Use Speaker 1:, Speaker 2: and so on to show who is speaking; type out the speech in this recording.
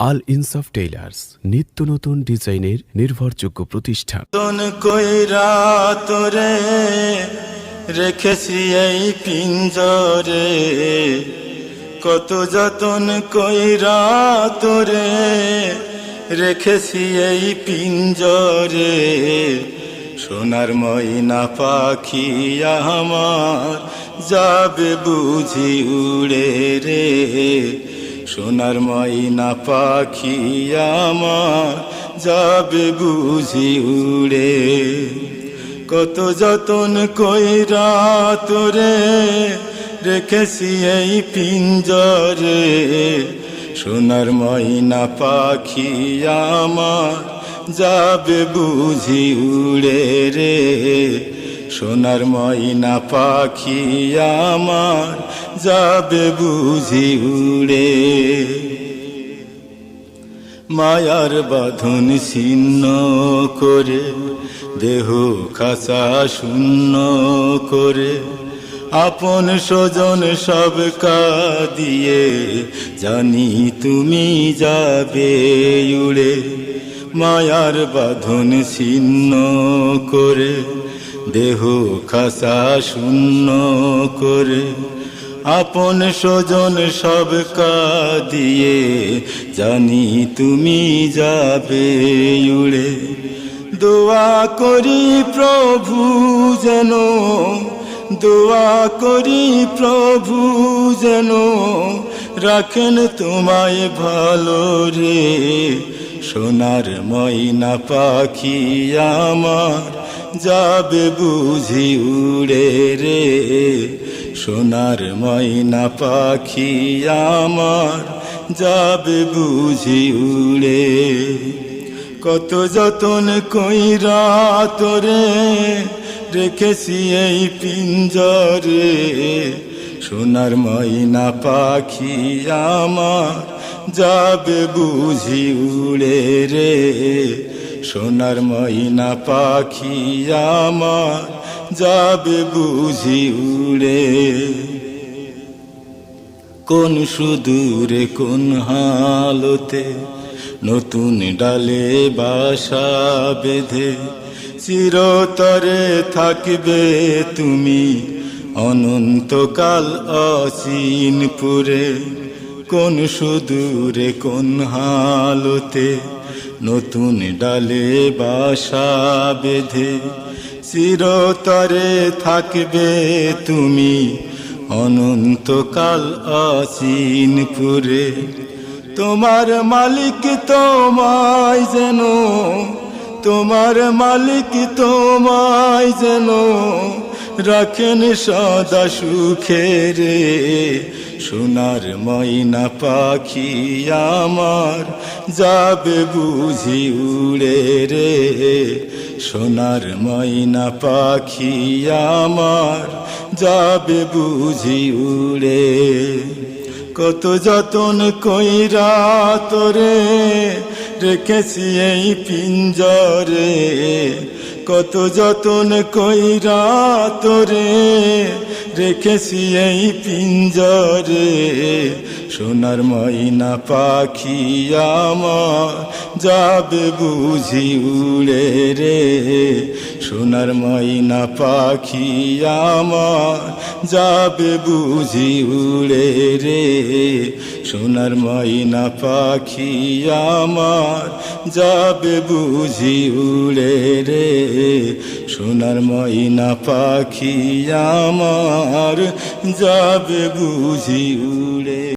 Speaker 1: আল ইনসাফ টেইলার্স, নিত্য নতুন ডিজাইনের নির্ভরযোগ্য প্রতিষ্ঠান।
Speaker 2: তোরে রেখেছি এই পিঞ্জরে। কত যতন কইরা তোরে রেখেছি এই পিঞ্জরে। সোনার ময়না পাখি আমার, যাবে বুঝি উড়ে রে। সোনার ময়না পাখি আমার যাবে বুঝি উড়ে। কত যতন কইরা তোরে রেখেছি এই পিঞ্জরে। সোনার ময়না পাখি আমার যাবে বুঝি উড়ে রে। সোনার ময়না পাখি আমার যাবে বুঝি উড়ে। মায়ার বাঁধন ছিন্ন করে, দেহ খাসা শূন্য করে, আপন স্বজন সব দিয়ে জানি তুমি যাবে উড়ে। মায়ার বাঁধন ছিন্ন করে দেহ খাসা শূন্য করে আপন স্বজন সব দিয়ে জানি তুমি যাবে উড়ে। দোয়া করি প্রভু যেন, দোয়া করি প্রভু যেন, রাখেন তোমায় ভালো রে। সোনার ময়না পাখি আমার যাবে বুঝি উড়ে রে। সোনার ময়না পাখি আমার যাবে বুঝি উড়ে। কত যতন কইরা তোরে রেখেছি এই পিঞ্জরে। সোনার ময়না পাখি আমার যাবে বুঝি উড়ে রে। সোনার ময়না পাখি আমার যাবে বুঝি উড়ে। কোন সুদূরে, কোন হালতে নতুন ডালে বাসা বেঁধে, চিরতরে থাকবে তুমি অনন্তকাল অচিনপুরে। কোন সুদূরে, কোন হালতে নতুন ডালে বাসা বেঁধে। চিরতরে থাকবে তুমি অনন্তকাল অচিনপুরে তোমার মালিক তোমায় যেন, তোমার মালিক তোমায় যেন রাখেন সদা সুখে রে। সোনার ময়না পাখি আমার যাবে বুঝি উড়ে রে। সোনার ময়না পাখি আমার যাবে বুঝি উড়ে। কত যতন কইরা তোরে রেখেছি এই পিঞ্জরে, কত যতন কইরা তোরে। রেখেছি এই পিঞ্জরে, সোনার ময়না পাখি আমার যাবে বুঝি উড়ে রে। সোনার ময়না পাখি আমার, যাবে বুঝি উড়ে রে। সোনার ময়না পাখি আমার, যাবে বুঝি উড়ে রে। সোনার ময়না পাখি আমার, যাবে বুঝি উড়ে